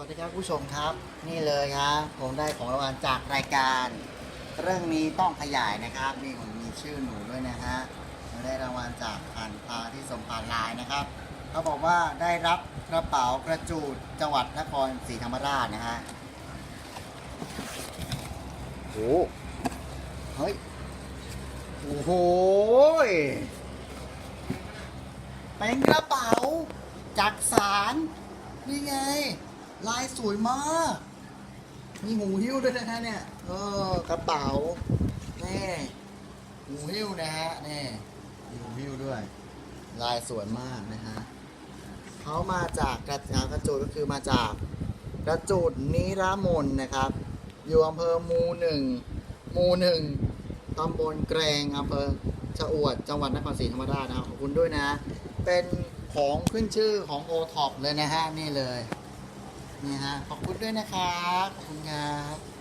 วัสดีครับผู้ชมครับ นี่เลยครับผมได้ของรางวัลจากรายการ เรื่องนี้ต้องขยายนะครับนี่ผมมีชื่อหนูด้วยนะฮะได้รางวัลจากผ่านตาที่สมผ่านไลน์นะครับเขาบอกว่าได้รับกระเป๋ากระจูดจังหวัดนครศรีธรรมราชนะฮะโอ้เฮ้ยโอ้โหเป็นกระเป๋าจากสารนี่ไง ลายสวยมาก มีหูหิ้วด้วยนะฮะเนี่ย เออกระเป๋าแน่หูหิ้วนะฮะแน่มีหูหิ้วด้วย ลายสวยมากนะฮะเขามาจากกระจากระจูดก็คือมาจากกระจูดนิรามนนะครับ อยู่อำเภอมูหนึ่งมูหนึ่งตำบลแกรงอำเภอชะอวดจังหวัดนครศรีธรรมราชนะครับขอบคุณด้วยนะ เป็นของขึ้นชื่อของโอท็อปเลยนะฮะ นี่เลย นี่ฮะขอบคุณด้วยนะครับขอบคุณครับ